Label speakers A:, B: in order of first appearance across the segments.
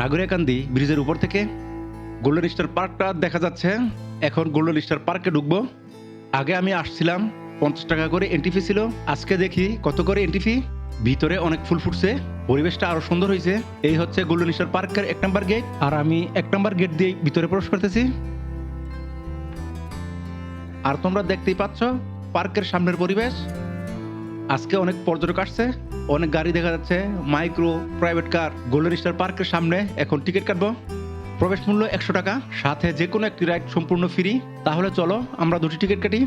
A: নাগরিকান্দি ব্রিজের উপর থেকে গোল্ডেন স্টার পার্কটা দেখা যাচ্ছে। এখন গোল্ডেন স্টার পার্কে ঢুকবো। আগে আমি আসছিলাম, পঞ্চাশ টাকা করে এন্ট্রি ফি ছিল। আজকে দেখি কত করে এন্ট্রি ফি ভিতরে অনেক ফুল ফুটছে, পরিবেশটা আরও সুন্দর হয়েছে। এই হচ্ছে গোল্ডেন স্টার পার্কের এক নম্বর গেট আর আমি এক নম্বর গেট দিয়ে ভিতরে প্রবেশ করতেছি। আর তোমরা দেখতেই পাচ্ছ, পার্কের সামনের পরিবেশ। আজকে অনেক পর্যটক আসছে। অনেক গাড়ি দেখা যাচ্ছে micro private car golden star পার্কের সামনে। এখন টিকিট কাটবো। প্রবেশ মূল্য একশো টাকা, সাথে যে কোনো একটি রাইড সম্পূর্ণ ফ্রি তাহলে চলো, আমরা দুটি টিকিট কাটি।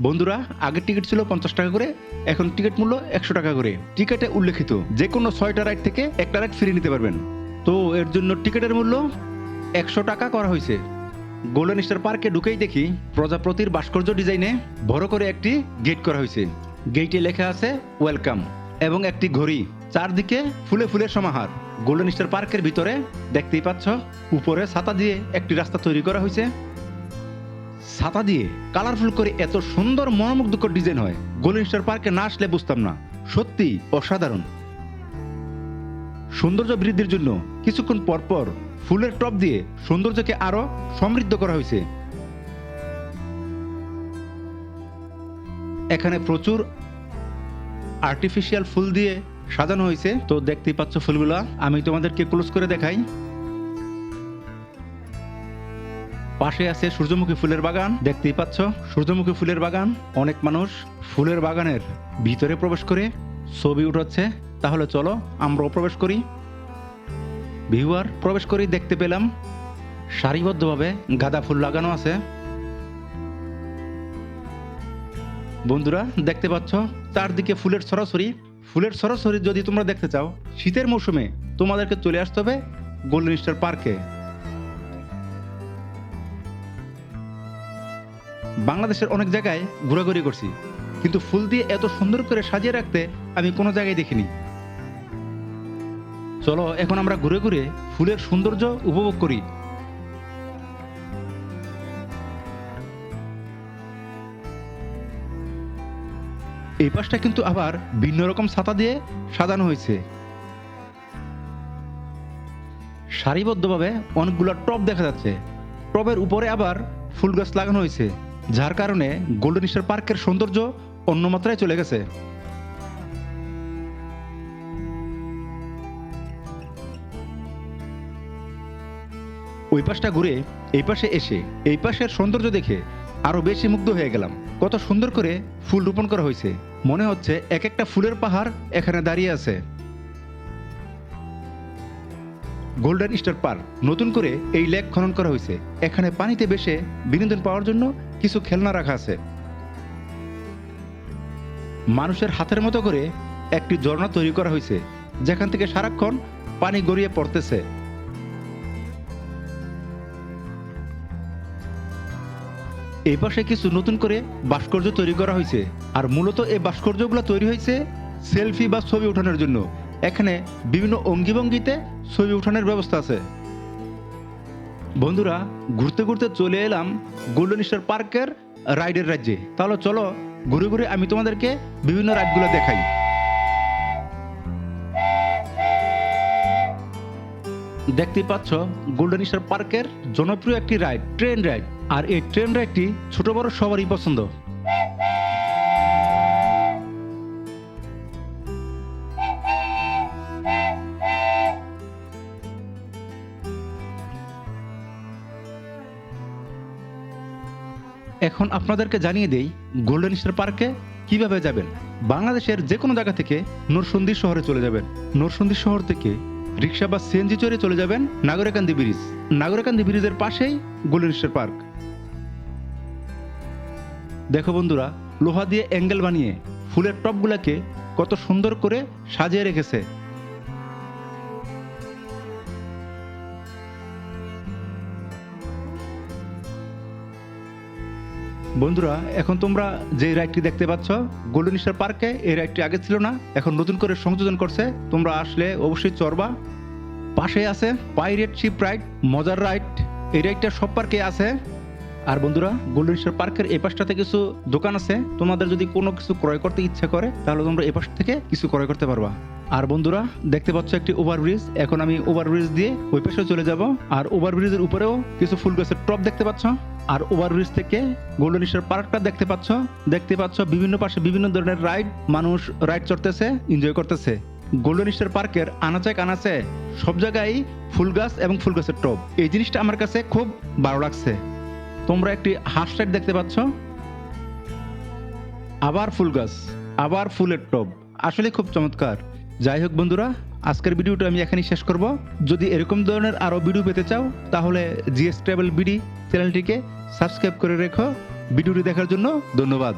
A: বন্ধুরা, আগের টিকিট ছিল পঞ্চাশ টাকা করে, এখন টিকিট মূল্য একশো টাকা করে। টিকিটে উল্লেখিত, যে কোনো ছয়টা রাইড থেকে একটা রাইড ফ্রি নিতে পারবেন। তো এর জন্য টিকিটের মূল্য একশো টাকা করা হয়েছে। গোল্ডেন স্টার পার্কে ঢুকেই দেখি, প্রজাপতির ভাস্কর্য ডিজাইনে বড় করে একটি গেট করা হয়েছে। গেটে লেখা আছে ওয়েলকাম এবং একটি ঘড়ি। চারদিকে ফুলে ফুলের সমাহার। গোল্ডেন স্টার পার্কের ভিতরে দেখতেই পাচ্ছ, উপরে ছাতা দিয়ে একটি রাস্তা তৈরি করা হয়েছে। ছাতা দিয়ে কালারফুল করে এত সুন্দর মনোমুগ্ধকর ডিজাইন হয়। গোল্ডেন স্টার পার্কে না আসলে বুঝতাম না। সত্যি অসাধারণ। সৌন্দর্য বৃদ্ধির জন্য কিছুক্ষণ পর পর ফুলের টপ দিয়ে সৌন্দর্যকে আরও সমৃদ্ধ করা হয়েছে। এখানে প্রচুর আর্টিফিশিয়াল ফুল দিয়ে সাজানো হয়েছে। তো দেখতেই পাচ্ছ ফুলগুলা। আমি তোমাদেরকে ক্লোজ করে দেখাই। পাশে আছে সূর্যমুখী ফুলের বাগান। দেখতেই পাচ্ছ সূর্যমুখী ফুলের বাগান। অনেক মানুষ ফুলের বাগানের ভিতরে প্রবেশ করে ছবি উঠাচ্ছে। তাহলে চলো, আমরাও প্রবেশ করি। ভিউয়ার, প্রবেশ করি দেখতে পেলাম সারিবদ্ধভাবে গাঁদা ফুল লাগানো আছে। বন্ধুরা, দেখতে পাচ্ছ চারদিকে ফুলের সরাসরি ফুলের সরাসরি যদি তোমরা দেখতে চাও, শীতের মৌসুমে তোমাদেরকে চলে আসতে হবে গোল্ডেন স্টার পার্কে বাংলাদেশের অনেক জায়গায় ঘোরাঘুরি করছি, কিন্তু ফুল দিয়ে এত সুন্দর করে সাজিয়ে রাখতে আমি কোনো জায়গায় দেখিনি। চলো, এখন আমরা ঘুরে ঘুরে ফুলের সৌন্দর্য উপভোগ করি। এই পাশটা কিন্তু আবার ভিন্ন রকম ছাতা দিয়ে সাজানো হয়েছে। সারিবদ্ধভাবে অনেকগুলো টব দেখা যাচ্ছে। টবের উপরে আবার ফুল গাছ লাগানো হয়েছে, যার কারণে গোল্ডেন স্টার পার্কের সৌন্দর্য অন্য মাত্রায় চলে গেছে। ওই পাশটা ঘুরে এই পাশে এসে, এই পাশের সৌন্দর্য দেখে আরও বেশি মুগ্ধ হয়ে গেলাম। কত সুন্দর করে ফুল রোপণ করা হয়েছে। মনে হচ্ছে এক একটা ফুলের পাহাড় এখানে দাঁড়িয়ে আছে। গোল্ডেন স্টার পার্ক নতুন করে এই লেক খনন করা হয়েছে। এখানে পানিতে বেশে বিনোদন পাওয়ার জন্য কিছু খেলনা রাখা আছে। মানুষের হাতের মতো করে একটি ঝর্ণা তৈরি করা হয়েছে, যেখান থেকে সারাক্ষণ পানি গড়িয়ে পড়তেছে। এই পাশে কিছু নতুন করে ভাস্কর্য তৈরি করা হয়েছে। আর মূলত এই ভাস্কর্যগুলো তৈরি হয়েছে সেলফি বা ছবি ওঠানোর জন্য। এখানে বিভিন্ন অঙ্গিভঙ্গিতে ছবি ওঠানোর ব্যবস্থা আছে। বন্ধুরা, ঘুরতে ঘুরতে চলে এলাম গোল্ডেন স্টার পার্কের রাইডের রাজ্যে। তাহলে চলো, ঘুরে ঘুরে আমি তোমাদেরকে বিভিন্ন রাইডগুলো দেখাই। দেখতে পাচ্ছ, গোল্ডেন স্টার পার্কের জনপ্রিয় একটি রাইড, ট্রেন রাইড। আর এই ট্রেন রাইডটি ছোট বড় সবারই পছন্দ। এখন আপনাদেরকে জানিয়ে দেই গোল্ডেন স্টার পার্কে কীভাবে যাবেন? বাংলাদেশের যে কোনো জায়গা থেকে নরসন্দী শহরে চলে যাবেন। নরসন্দী শহর থেকে রিক্সা বা সিএনজি চড়ে চলে যাবেন নাগরিকান্দি ব্রিজ। নাগরিকান্দি ব্রিজের পাশেই গোল্ডেন পার্ক। দেখো বন্ধুরা, লোহা দিয়ে অ্যাঙ্গেল বানিয়ে ফুলের টপগুলোকে কত সুন্দর করে সাজিয়ে রেখেছে। বন্ধুরা, এখন তোমরা যে রাইডটি দেখতে পাচ্ছ গোল্ডেন স্টার পার্কে এই রাইডটি আগে ছিল না, এখন নতুন করে সংযোজন করছে। তোমরা আসলে অবশ্যই চড়বা। পাশে আছে পাইরেট শিপ রাইড মজার রাইড। এই রাইডটা সব পার্কে আছে। আর বন্ধুরা গোল্ডেন স্টার পার্কের এই পাশটাতে কিছু দোকান আছে। তোমাদের যদি কোনো কিছু ক্রয় করতে ইচ্ছা করে, তাহলে তোমরা এই পাশ থেকে কিছু ক্রয় করতে পারবা। আর বন্ধুরা, দেখতে পাচ্ছ একটি ওভারব্রিজ এখন আমি ওভারব্রিজ দিয়ে ওই পাশে চলে যাব। আর ওভারব্রিজের উপরেও কিছু ফুল গাছের টপ দেখতে পাচ্ছ। আর ওভারব্রিজ থেকে গোল্ডেন স্টার পার্কটা দেখতে পাচ্ছ। দেখতে পাচ্ছ বিভিন্ন পাশে বিভিন্ন ধরনের রাইড মানুষ রাইড চড়তেছে এনজয় করতেছে। গোল্ডেন স্টার পার্কের আনাচে কানাচে সব জায়গায় ফুল গাছ এবং ফুল গাছের টপ। এই জিনিসটা আমার কাছে খুব ভালো লাগছে। তোমরা একটি হাফ সাইড দেখতে পাচ্ছ। আবার ফুল গাছ, আবার ফুলের টব আসলে খুব চমৎকার। যাই হোক বন্ধুরা, আজকের ভিডিওটা আমি এখানেই শেষ করব। যদি এরকম ধরনের আরও ভিডিও পেতে চাও, তাহলে জিএস ট্রাভেল বিডি চ্যানেলটিকে সাবস্ক্রাইব করে রেখো। ভিডিওটি দেখার জন্য ধন্যবাদ।